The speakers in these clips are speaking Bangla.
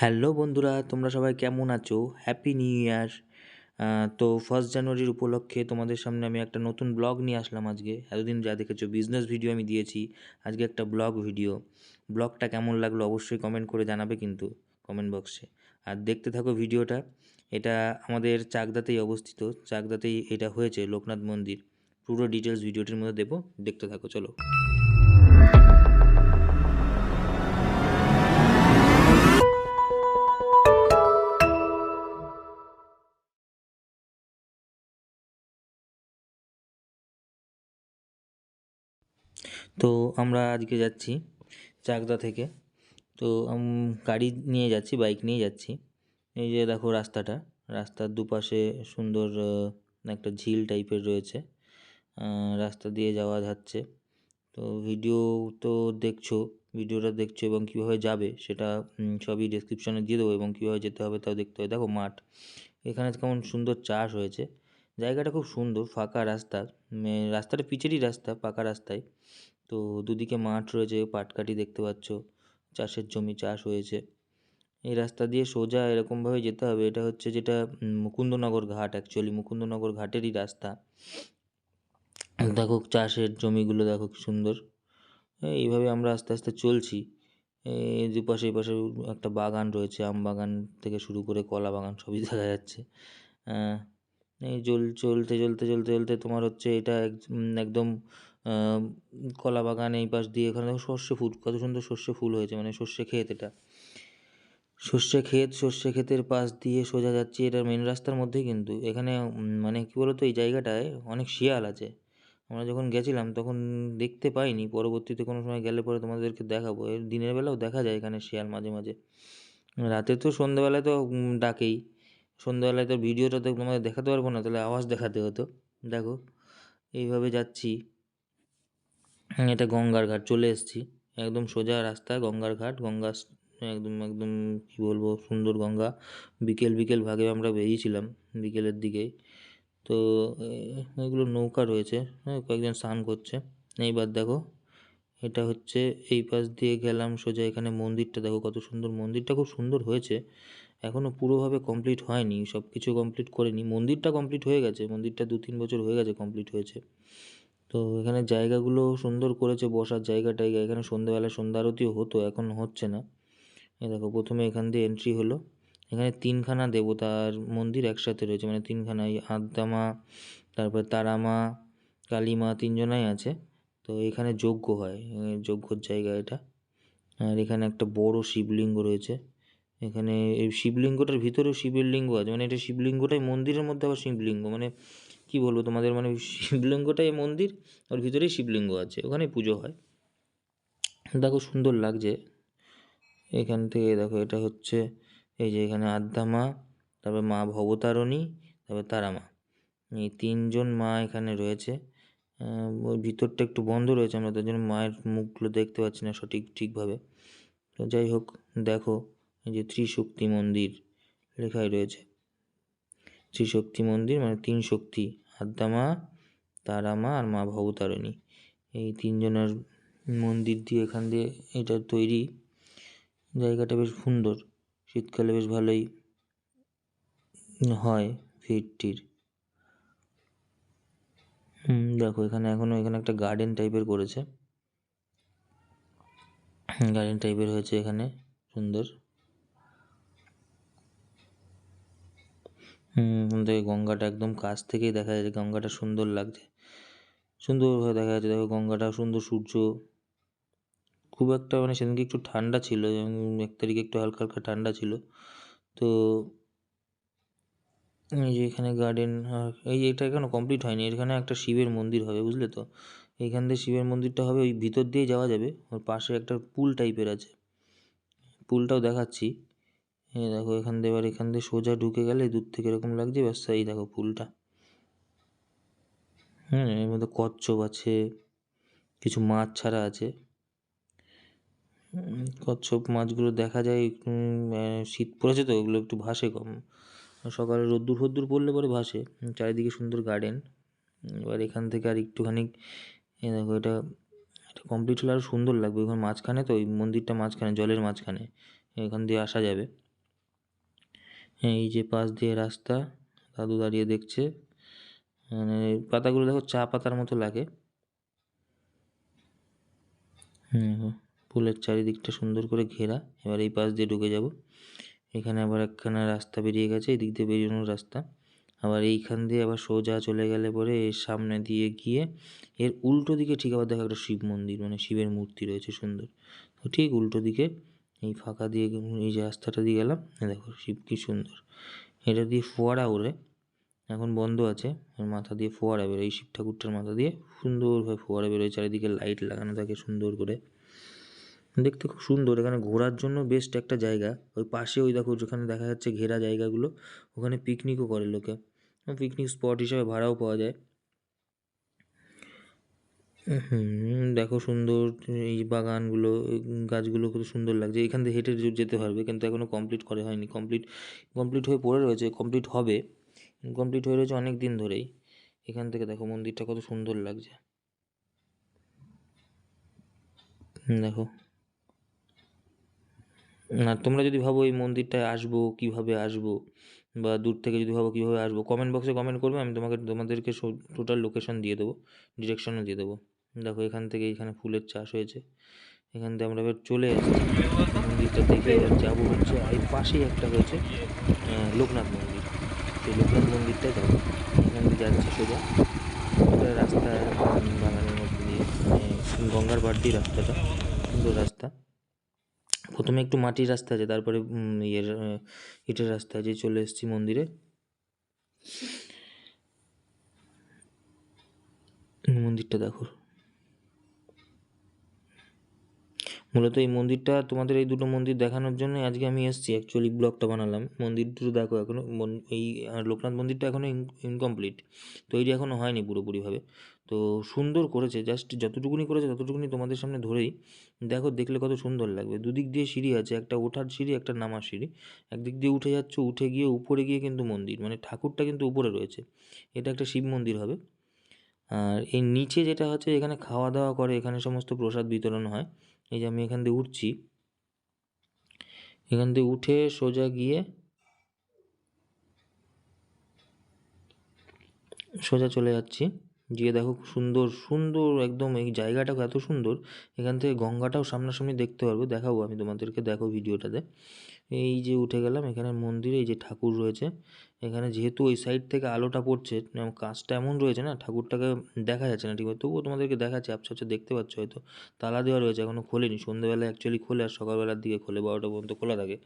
হ্যালো বন্ধুরা, তোমরা সবাই কেমন আছো? হ্যাপি নিউ ইয়ার তো ফার্স্ট জানুয়ারির উপলক্ষে তোমাদের সামনে আমি একটা নতুন ব্লগ নিয়ে আসলাম আজকে। এতদিন যা দেখেছ বিজনেস ভিডিও আমি দিয়েছি। আজকে একটা ব্লগ ভিডিও ব্লগটা কেমন লাগল অবশ্যই কমেন্ট করে জানাবে কিন্তু কমেন্ট বক্সে আর দেখতে থাকো ভিডিওটা এটা আমাদের চাকদাতেই অবস্থিত। চাকদাতেই এটা হয়েছে লোকনাথ মন্দির। পুরো ডিটেলস ভিডিওটির মধ্যে দেবো। দেখতে থাকো, চলো। তো আমরা আজকে যাচ্ছি চাকদা থেকে। তো গাড়ি নিয়ে যাচ্ছি, বাইক নিয়ে যাচ্ছি। এই যে দেখো রাস্তাটা, রাস্তার দুপাশে সুন্দর একটা ঝিল টাইপের রয়েছে। রাস্তা দিয়ে যাওয়া যাচ্ছে। তো ভিডিও তো দেখছ ভিডিওটা দেখছ এবং কীভাবে যাবে সেটা সবই ডেসক্রিপশনে দিয়ে দেবো এবং কীভাবে যেতে হবে তাও দেখতে হবে। দেখো মাঠ, এখানে কেমন সুন্দর চাষ হয়েছে। জায়গাটা খুব সুন্দর, ফাঁকা রাস্তা রাস্তাটা পিচেরই রাস্তা, পাকা রাস্তায়। তো দুদিকে মাঠ রয়েছে, পাটকাঠি দেখতে পাচ্ছ, চাষের জমি চাষ হয়েছে। এই রাস্তা দিয়ে সোজা এরকমভাবে যেতে হবে, এটা হচ্ছে যেটা মুকুন্দনগর ঘাট অ্যাকচুয়ালি মুকুন্দনগর ঘাটেরই রাস্তা। দেখো চাষের জমিগুলো, দেখো কি সুন্দর। এইভাবে আমরা আস্তে আস্তে চলছি। এই দুপাশে এপাশে একটা বাগান রয়েছে, আম বাগান থেকে শুরু করে কলা বাগান সবই দেখা যাচ্ছে। এই চল, চলতে চলতে চলতে চলতে তোমার হচ্ছে এটা এক- একদম কলা বাগান এই পাশ দিয়ে এখানে সর্ষে ফুল, কত সুন্দর সর্ষে ফুল হয়েছে মানে সর্ষে ক্ষেত এটা। সর্ষে ক্ষেত, সর্ষে ক্ষেতের পাশ দিয়ে সোজা যাচ্ছি এটা মেন রাস্তার মধ্যেই কিন্তু। এখানে মানে কী বলতো, এই জায়গাটায় অনেক শিয়াল আছে। আমরা যখন গেছিলাম তখন দেখতে পাইনি, পরবর্তীতে কোনো সময় গেলে পরে তোমাদেরকে দেখাবো। এর দিনের বেলাও দেখা যায় এখানে শিয়াল মাঝে মাঝে। রাতে তো সন্ধ্যাবেলায় তো ডাকেই। সন্ধ্যাবেলায় তো ভিডিওটা তো তোমাদের দেখাতে পারব না তাহলে আওয়াজ দেখাতে হতো। দেখো এইভাবে যাচ্ছি। হুম, এটা গঙ্গার ঘাট চলে এসেছি। একদম সোজা রাস্তা গঙ্গার ঘাট গঙ্গা একদম একদম কী বলব সুন্দর গঙ্গা। বিকেল বিকেল ভাগে আমরা বেরিয়েছিলাম বিকেলের দিকে। তো এগুলো নৌকা রয়েছে হ্যাঁ কয়েকজন স্নান করছে। এইবার দেখো এটা হচ্ছে এই পাশ দিয়ে গেলাম সোজা এখানে মন্দিরটা দেখো কত সুন্দর মন্দিরটা খুব সুন্দর হয়েছে। এখনও পুরোভাবে কমপ্লিট হয়নি সব কিছু কমপ্লিট করেনি। মন্দিরটা কমপ্লিট হয়ে গেছে, মন্দিরটা দু তিন বছর হয়ে গেছে কমপ্লিট হয়েছে। তো এখানে জায়গাগুলো সুন্দর করেছে, বসার জায়গা টায়গা এখানে সন্ধ্যেবেলা সন্ধ্যা আরতিও হতো, এখন হচ্ছে না। দেখো, প্রথমে এখান দিয়ে এন্ট্রি হলো। এখানে তিনখানা দেবতার মন্দির একসাথে রয়েছে মানে তিনখানা এই আদ্দামা, তারপর তারামা, কালীমা তিনজনাই আছে। তো এখানে যজ্ঞ হয় যজ্ঞর জায়গা এটা। আর এখানে একটা বড় শিবলিঙ্গ রয়েছে। এখানে এই শিবলিঙ্গটার ভিতরেও শিবের লিঙ্গ আছে। মানে এটা শিবলিঙ্গটাই মন্দিরের মধ্যে আবার শিবলিঙ্গ। মানে কি বলব তোমাদের? মানে শিবলিঙ্গটাই মন্দির, ওর ভিতরেই শিবলিঙ্গ আছে। ওখানে পুজো হয়। দেখো সুন্দর লাগছে। এখান থেকে দেখো এটা হচ্ছে এই যে এখানে আদ্যা মা, তারপর মা ভবতারণী, তারপর তারা মা। এই তিনজন মা এখানে রয়েছে। ভিতরটা একটু বন্ধ রয়েছে আমরা, তার জন্য মায়ের মুখগুলো দেখতে পাচ্ছি না সঠিক, ঠিকভাবে। তো যাই হোক, দেখো এই যে ত্রিশক্তি মন্দির লেখাই রয়েছে। ত্রিশক্তি মন্দির মানে তিন শক্তি আদ্যা মা তারা মা আর মা ভবতারিণী। এই তিনজনের মন্দির দিয়ে এখান দিয়ে এটা তৈরি। জায়গাটা বেশ সুন্দর, শীতকালে বেশ ভালোই হয় ভিড় টির হুম দেখো এখানে এখনও এখানে একটা গার্ডেন টাইপের করেছে। গার্ডেন টাইপের হয়েছে এখানে, সুন্দর। হুম এখান থেকে গঙ্গাটা একদম কাছ থেকেই দেখা যাচ্ছে, গঙ্গাটা সুন্দর লাগছে। সুন্দরভাবে দেখা যাচ্ছে, দেখো গঙ্গাটা, সুন্দর সূর্য। খুব একটা মানে সেদিনকে একটু ঠান্ডা ছিল এক তারিখে একটু হালকা হালকা ঠান্ডা ছিল। তো এই যে এখানে গার্ডেন এই এটা এখনও কমপ্লিট হয়নি, এখানে একটা শিবের মন্দির হবে, বুঝলে তো? এইখান দিয়ে শিবের মন্দিরটা হবে, ওই ভিতর দিয়ে যাওয়া যাবে, ওর পাশে একটা পুল টাইপের আছে। পুলটাও দেখাচ্ছি। এই দেখো, এখান দিয়ে এবার এখান দিয়ে সোজা ঢুকে গেলে দূর থেকে এরকম লাগছে, ব্যাস এই দেখো ফুলটা হ্যাঁ এর মধ্যে কচ্ছপ আছে, কিছু মাছ ছাড়া আছে। কচ্ছপ মাছগুলো দেখা যায় শীত পড়েছে তো ওগুলো একটু ভাসে কম। সকালে রোদ্দুর ফদ্দুর পড়লে পরে ভাসে, চারিদিকে সুন্দর গার্ডেন এবার এখান থেকে আর একটুখানি দেখো এটা এটা কমপ্লিট হলে আরও সুন্দর লাগবে। ওখানে মাঝখানে তো, ওই মন্দিরটা মাঝখানে, জলের মাঝখানে, এখান দিয়ে আসা যাবে। এই যে পাশ দিয়ে রাস্তা, দাদু দাঁড়িয়ে দেখছে। মানে পাতাগুলো দেখো চা পাতার মতো লাগে। হুম, ফুলের চারিদিকটা সুন্দর করে ঘেরা। এবার এই পাশ দিয়ে ঢুকে যাব। এখানে আবার একখানা রাস্তা বেরিয়ে গেছে, এদিক দিয়ে বেরিয়ে রাস্তা। আবার এইখান দিয়ে আবার সোজা চলে গেলে পরে এর সামনে দিয়ে গিয়ে এর উল্টো দিকে ঠিক আবার দেখো একটা শিব মন্দির মানে শিবের মূর্তি রয়েছে সুন্দর। ঠিক উল্টো দিকে এই ফাঁকা দিয়ে এই যে রাস্তাটা দিয়ে গেলাম দেখো শিব কি সুন্দর। এটা দিয়ে ফোয়ারা ওড়ে, এখন বন্ধ আছে মাথা দিয়ে ফোয়ারা বেরোয়, এই শিব ঠাকুরটার মাথা দিয়ে সুন্দরভাবে ফোয়ারা বেরোয়, চারিদিকে লাইট লাগানো থাকে সুন্দর করে। দেখতে খুব সুন্দর, এখানে ঘোরার জন্য বেস্ট একটা জায়গা। ওই পাশে ওই দেখো যেখানে দেখা যাচ্ছে ঘেরা জায়গাগুলো, ওখানে পিকনিকও করে লোকে। পিকনিক স্পট হিসাবে ভাড়াও পাওয়া যায়। হুম, দেখো সুন্দর, এই বাগানগুলো গাছগুলো কত সুন্দর লাগছে। এখান থেকে হেঁটে যে- যেতে পারবে, কিন্তু এখনও কমপ্লিট করে হয়নি। কমপ্লিট কমপ্লিট হয়ে পড়ে রয়েছে কমপ্লিট হবে। কমপ্লিট হয়ে রয়েছে অনেক দিন ধরেই। এখান থেকে দেখো মন্দিরটা কত সুন্দর লাগছে। দেখো। না তোমরা যদি ভাবো এই মন্দিরটায় আসব, কীভাবে আসব, বা দূর থেকে যদি ভাবো কীভাবে আসব কমেন্ট বক্সে কমেন্ট করবে, আমি তোমাকে, তোমাদেরকে টোটাল লোকেশন দিয়ে দেবো ডিরেকশনও দিয়ে দেবো। দেখো এখান থেকে এখানে ফুলের চাষ হয়েছে। এখান থেকে আমরা এবার চলে এসেছি। মন্দিরটা দেখে এবার যাব হচ্ছে এই পাশেই একটা হয়েছে লোকনাথ মন্দির। সেই লোকনাথ মন্দিরটায় যাব এখান থেকে যাচ্ছি সোজা। এটা রাস্তা বাগানের মধ্যে দিয়ে গঙ্গার দিয়ে রাস্তাটা, সুন্দর রাস্তা। প্রথমে একটু মাটির রাস্তা আছে, তারপরে ইয়ের ইটের রাস্তা আছে, চলে এসেছি মন্দিরে। মন্দিরটা দেখো। মূলত এই মন্দিরটা তোমাদের এই দুটো মন্দির দেখানোর জন্য আজকে আমি এসেছি। অ্যাকচুয়ালি ব্লগটা বানালাম। মন্দির দুটো দেখো এখনও, মন- এই লোকনাথ মন্দিরটা এখনও ইনকমপ্লিট তৈরি এখনও হয়নি পুরোপুরিভাবে। তো সুন্দর করেছে জাস্ট যতটুকুনি করেছে ততটুকুনি তোমাদের সামনে ধরেই। দেখো, দেখলে কত সুন্দর লাগবে। দুদিক দিয়ে সিঁড়ি আছে, একটা ওঠার সিঁড়ি, একটা নামার সিঁড়ি। একদিক দিয়ে উঠে যাচ্ছ, উঠে গিয়ে উপরে গিয়ে কিন্তু মন্দির। মানে ঠাকুরটা কিন্তু উপরে রয়েছে। এটা একটা শিব মন্দির হবে। আর এই নিচে যেটা হচ্ছে এখানে খাওয়া দাওয়া করে, এখানে সমস্ত প্রসাদ বিতরণ হয়। এই যে আমি এখান দিয়ে উঠছি। এখান দিয়ে উঠে সোজা গিয়ে সোজা চলে যাচ্ছি। গিয়ে দেখো সুন্দর সুন্দর একদম এই জায়গাটা এত সুন্দর। এখান থেকে গঙ্গাটাও সামনাসামনি দেখতে পারব, দেখাবো আমি তোমাদেরকে, দেখো ভিডিওটাতে। এই যে উঠে গেলাম, এখানে মন্দিরে এই যে ঠাকুর রয়েছে। এখানে যেহেতু ওই সাইড থেকে আলোটা পড়ছে কাজটা এমন রয়েছে না, ঠাকুরটাকে দেখা যাচ্ছে না ঠিক তবুও তোমাদেরকে দেখাচ্ছে আপছা আপছা দেখতে পাচ্ছ হয়তো। তালা দেওয়া রয়েছে এখনও খোলেনি। সন্ধ্যেবেলা অ্যাকচুয়ালি খোলে আর সকালবেলার দিকে খোলে, বারোটা পর্যন্ত খোলা থাকে।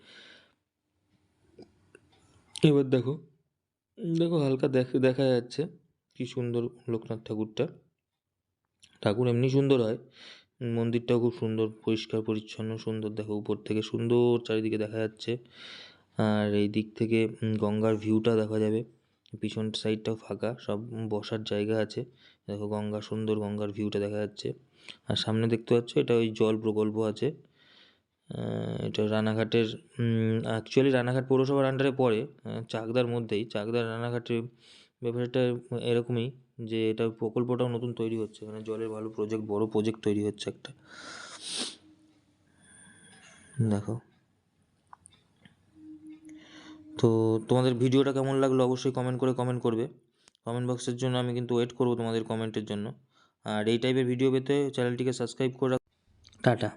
এবার দেখো দেখো হালকা দেখা যাচ্ছে কি সুন্দর লোকনাথ ঠাকুরটা। ঠাকুর এমনি সুন্দর হয়। মন্দিরটাও খুব সুন্দর, পরিষ্কার, পরিচ্ছন্ন, সুন্দর। দেখো, উপর থেকে সুন্দর চারিদিকে দেখা যাচ্ছে। আর এই দিক থেকে গঙ্গার ভিউটা দেখা যাবে। পিছন সাইডটাও ফাঁকা, সব বসার জায়গা আছে। দেখো, গঙ্গা সুন্দর, গঙ্গার ভিউটা দেখা যাচ্ছে। আর সামনে দেখতে পাচ্ছ, এটা ওই জল প্রকল্প আছে। এটা রানাঘাটের অ্যাকচুয়ালি রানাঘাট পৌরসভার আন্ডারে পড়ে। চাকদার মধ্যেই, চাকদার রানাঘাটের ব্যাপারটা এরকমই। যে এটা প্রকল্পটাও নতুন তৈরি হচ্ছে। মানে জলের ভালো প্রজেক্ট বড় প্রজেক্ট তৈরি হচ্ছে একটা। দেখো। তো তোমাদের ভিডিওটা কেমন লাগল অবশ্যই কমেন্ট করে কমেন্ট করবে। কমেন্ট বক্সের জন্য আমি কিন্তু ওয়েট করব তোমাদের কমেন্টের জন্য। আর এই টাইপের ভিডিও পেতে চ্যানেলটিকে সাবস্ক্রাইব করে টাটা।